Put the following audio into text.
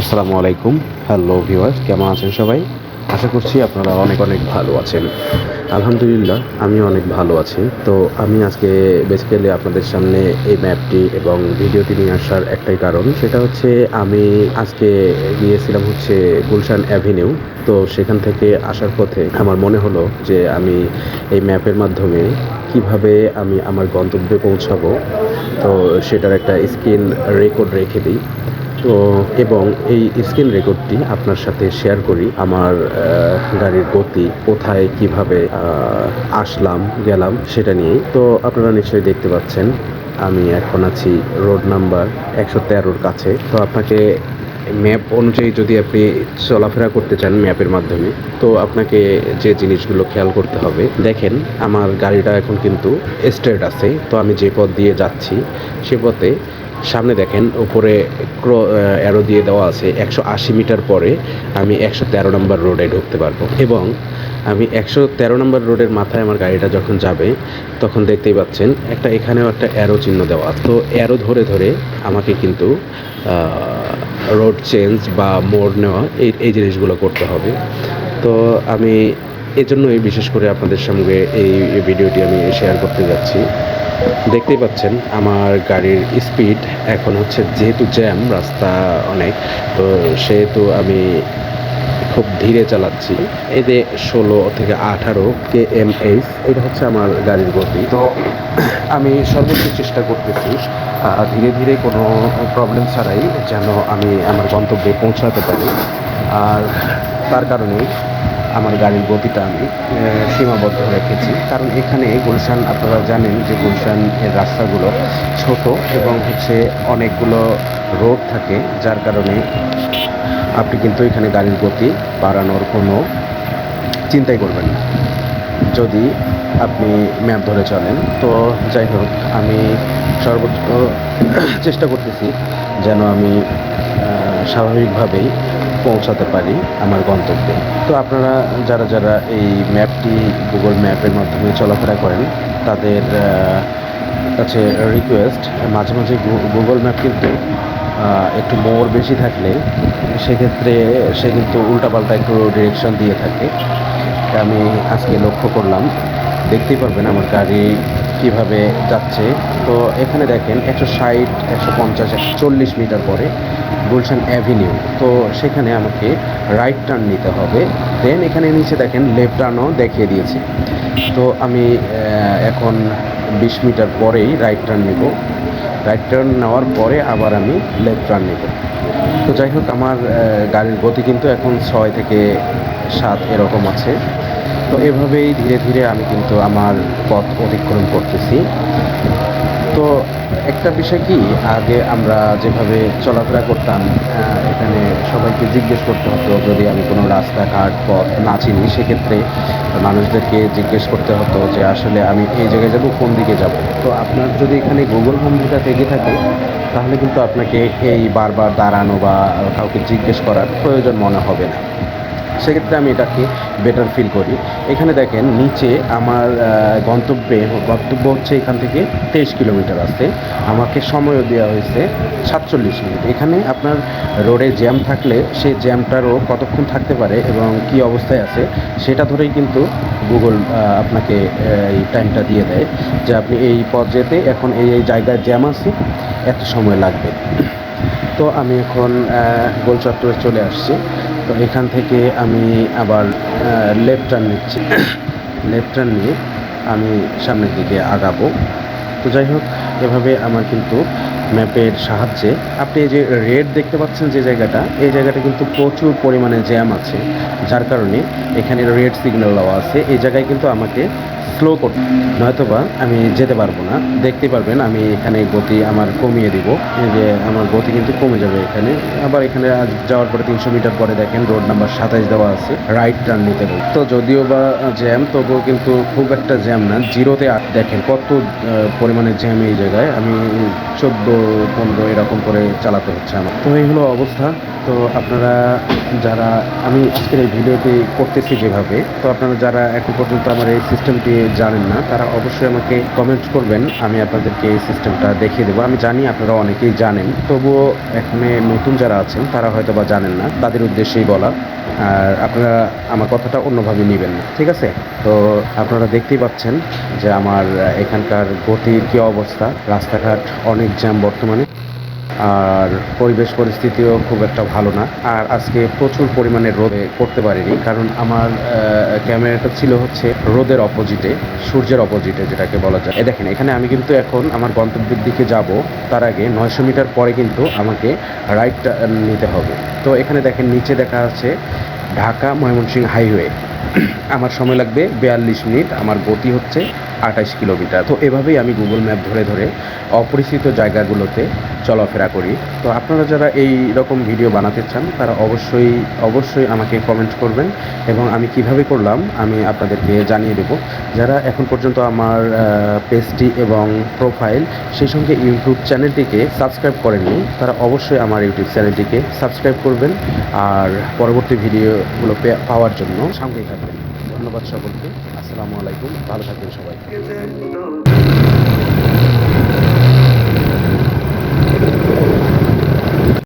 আসসালামু আলাইকুম। Hello viewers কেমন আছেন সবাই? আশা করছি আপনারা অনেক অনেক ভালো আছেন। আলহামদুলিল্লাহ আমি অনেক ভালো আছি। তো আমি আজকে বেসিক্যালি আপনাদের সামনে এই ম্যাপটি এবং ভিডিওটি নিয়ে আসার একটাই কারণ, সেটা হচ্ছে আমি আজকে গিয়েছিলাম হচ্ছে গুলশান অ্যাভিনিউ তো সেখান থেকে আসার পথে আমার মনে হলো যে আমি এই ম্যাপের মাধ্যমে কীভাবে আমি আমার গন্তব্যে পৌঁছাবো। তো সেটার একটা স্ক্রিন রেকর্ড রেখে দিই। তো এবং এই স্ক্রিন রেকর্ডটি আপনার সাথে শেয়ার করি, আমার গাড়ির গতি, কোথায়, কীভাবে আসলাম, গেলাম, সেটা নিয়ে তো আপনারা নিশ্চয়ই দেখতে পাচ্ছেন, আমি এখন আছি রোড নাম্বার একশো তেরোর কাছে। তো আপনাকে ম্যাপ অনুযায়ী যদি আপনি চলাফেরা করতে চান ম্যাপের মাধ্যমে, তো আপনাকে যে জিনিসগুলো খেয়াল করতে হবে, দেখেন আমার গাড়িটা এখন কিন্তু স্ট্রেট আছে, তো আমি যে পথ দিয়ে যাচ্ছি, সে পথে সামনে দেখেন, উপরে অ্যারো দিয়ে দেওয়া আছে, একশো আশি মিটার পরে আমি একশো তেরো নম্বর রোডে ঢুকতে পারব। এবং আমি একশো তেরো নম্বর রোডের মাথায় আমার গাড়িটা যখন যাবে, তখন দেখতেই পাচ্ছেন একটা এখানেও একটা অ্যারো চিহ্ন দেওয়া তো অ্যারো ধরে ধরে আমাকে কিন্তু রোড চেঞ্জ বা মোড় নেওয়া, এই এই জিনিসগুলো করতে হবে। তো আমি এজন্যই বিশেষ করে আপনাদের সঙ্গে এই ভিডিওটি আমি শেয়ার করতে যাচ্ছি। দেখতেই পাচ্ছেন, আমার গাড়ির স্পিড এখন হচ্ছে যেহেতু জ্যাম রাস্তা অনেক, তো সেহেতু আমি খুব ধীরে চালাচ্ছি। যে ষোলো থেকে আঠারো কে এম এইচ, এটা হচ্ছে আমার গাড়ির গতি। তো আমি সর্বোচ্চ চেষ্টা করতেছি ধীরে ধীরে কোনো প্রবলেম ছাড়াই যেন আমি আমার গন্তব্যে পৌঁছাতে পারি। আর তার কারণে আমার গাড়ির গতিটা আমি সীমাবদ্ধ রেখেছি। কারণ এখানে গুলশান, আপনারা জানেন যে গুলশান এর রাস্তাগুলো ছোট এবং হচ্ছে অনেকগুলো রোড থাকে, যার কারণে আপনি কিন্তু এখানে গাড়ির গতি বাড়ানোর কোনো চিন্তাই করবেন না। যদি আপনি ম্যাপ ধরে চলেন, তো যাই হোক, আমি সর্বোচ্চ চেষ্টা করতেছি যেন আমি স্বাভাবিকভাবেই পৌঁছাতে পারি আমার গন্তব্যে। তো আপনারা যারা যারা এই ম্যাপটি গুগল ম্যাপের মাধ্যমে চলাফেরা করেন, তাদের কাছে রিকোয়েস্ট মাঝে মাঝে গুগল ম্যাপ কিন্তু একটু মোর বেশি থাকলে সেক্ষেত্রে সে কিন্তু উল্টাপাল্টা একটু ডিরেকশন দিয়ে থাকে। আমি আজকে লক্ষ্য করলাম। দেখতেই পারবেন আমার গাড়ি কীভাবে যাচ্ছে। তো এখানে দেখেন একশো ষাট, একশো পঞ্চাশ, একশো চল্লিশ মিটার পরে গুলশান অ্যাভিনিউ তো সেখানে আমাকে রাইট টার্ন নিতে হবে। দেন এখানে নিচে দেখেন লেফট টার্নও দেখিয়ে দিয়েছে। তো আমি এখন বিশ মিটার পরেই রাইট টার্ন নেব। রাইট টার্ন নেওয়ার পরে আবার আমি লেফট টার্ন নেব। তো যাই হোক, আমার গাড়ির গতি কিন্তু এখন ছয় থেকে সাত এরকম আছে। তো এভাবেই ধীরে ধীরে আমি কিন্তু আমার পথ অতিক্রম করতেছি। তো একটা বিষয় কি? আগে আমরা যেভাবে চলাফেরা করতাম এখানে সবাইকে জিজ্ঞেস করতে হতো, যদি আমি কোনো রাস্তাঘাট, পথ না চিনি, সেক্ষেত্রে মানুষদেরকে জিজ্ঞেস করতে হতো যে আসলে আমি এই জায়গায় যাব, কোন দিকে যাব? তো আপনার যদি এখানে গুগল হোম যেটা থেকে থাকে, তাহলে কিন্তু আপনাকে এই বারবার দাঁড়ানো বা কাউকে জিজ্ঞেস করার প্রয়োজন মনে হবে না। সেক্ষেত্রে আমি এটাকে বেটার ফিল করি। এখানে দেখেন নিচে আমার গন্তব্যে গন্তব্য হচ্ছে এখান থেকে তেইশ কিলোমিটার আছে আমাকে সময়ও দেওয়া হয়েছে সাতচল্লিশ মিনিট। এখানে আপনার রোডে জ্যাম থাকলে সেই জ্যামটারও কতক্ষণ থাকতে পারে এবং কি অবস্থায় আছে সেটা ধরেই কিন্তু গুগল আপনাকে এই টাইমটা দিয়ে দেয় যে আপনি এই পথ যেতে এখন এই এই জায়গায় জ্যাম আছে এত সময় লাগবে। তো আমি এখন আহ, গোল চত্বরে চলে আসছি। তো এখান থেকে আমি আবার লেফট টার্ন নিচ্ছি। লেফট টার্ন নিয়ে আমি সামনের দিকে আগাবো। তো যাই হোক, এভাবে আমার কিন্তু ম্যাপের সাহায্যে আপনি এই যে রেড দেখতে পাচ্ছেন যে জায়গাটা, এই জায়গাটা কিন্তু প্রচুর পরিমাণে জ্যাম আছে, যার কারণে এখানে রেড সিগন্যাল দেওয়া আছে। এই জায়গায় কিন্তু আমাকে স্লো করতে নয়তোবা আমি যেতে পারব না। দেখতে পারবেন, আমি এখানে গতি আমার কমিয়ে দিব। যে আমার গতি কিন্তু কমে যাবে এখানে। আবার এখানে যাওয়ার পরে তিনশো মিটার পরে দেখেন, রোড নাম্বার সাতাইশ দেওয়া আছে, রাইট টার্ন নিতে বল তো যদিও বা জ্যাম, তবুও কিন্তু খুব একটা জ্যাম না। জিরোতে আট, দেখেন কত পরিমাণে জ্যাম এই জায়গায়। আমি চোদ্দ পনেরো এরকম করে চালাতে হচ্ছে আমার। তো এই হলো অবস্থা। তো আপনারা যারা, আমি আজকের এই ভিডিওটি করতেছি যেভাবে, তো আপনারা যারা এখন পর্যন্ত আমার এই সিস্টেমটি জানেন না, তারা অবশ্যই আমাকে কমেন্ট করবেন, আমি আপনাদেরকে এই সিস্টেমটা দেখিয়ে দেবো। আমি জানি আপনারা অনেকেই জানেন, তবুও এখানে নতুন যারা আছেন, তারা হয়তো বা জানেন না, তাদের উদ্দেশ্যেই বলা। আর আপনারা আমার কথাটা অন্যভাবে নেবেন না, ঠিক আছে? তো আপনারা দেখতেই পাচ্ছেন যে আমার এখানকার গতির কী অবস্থা। রাস্তাঘাট অনেক জ্যাম বর্তমানে। আর পরিবেশ পরিস্থিতিও খুব একটা ভালো না। আর আজকে প্রচুর পরিমাণে রোদে করতে পারিনি, কারণ আমার ক্যামেরাটা ছিল হচ্ছে রোদের অপোজিটে সূর্যের অপোজিটে যেটাকে বলা যায়। দেখেন, এখানে আমি কিন্তু এখন আমার গন্তব্যের দিকে যাব, তার আগে নয়শো মিটার পরে কিন্তু আমাকে রাইটটা নিতে হবে। তো এখানে দেখেন, নিচে দেখা আছে ঢাকা ময়মনসিংহ হাইওয়ে। আমার সময় লাগবে বিয়াল্লিশ মিনিট, আমার গতি হচ্ছে আঠাশ কিলোমিটার। তো এভাবেই আমি গুগল ম্যাপ ধরে ধরে অপরিচিত জায়গাগুলোতে চলাফেরা করি। তো আপনারা যারা এই রকম ভিডিও বানাতে চান, তারা অবশ্যই অবশ্যই আমাকে কমেন্ট করবেন এবং আমি কীভাবে করলাম আমি আপনাদেরকে জানিয়ে দেব। যারা এখন পর্যন্ত আমার পেজটি এবং প্রোফাইল সেই সঙ্গে ইউটিউব চ্যানেলটিকে সাবস্ক্রাইব করেননি, তারা অবশ্যই আমার ইউটিউব চ্যানেলটিকে সাবস্ক্রাইব করবেন। আর পরবর্তী ভিডিওগুলো পাওয়ার জন্য সঙ্গেই থাকবেন। ধন্যবাদ সকলকে। আসসালামু আলাইকুম ভালো থাকবেন সবাই।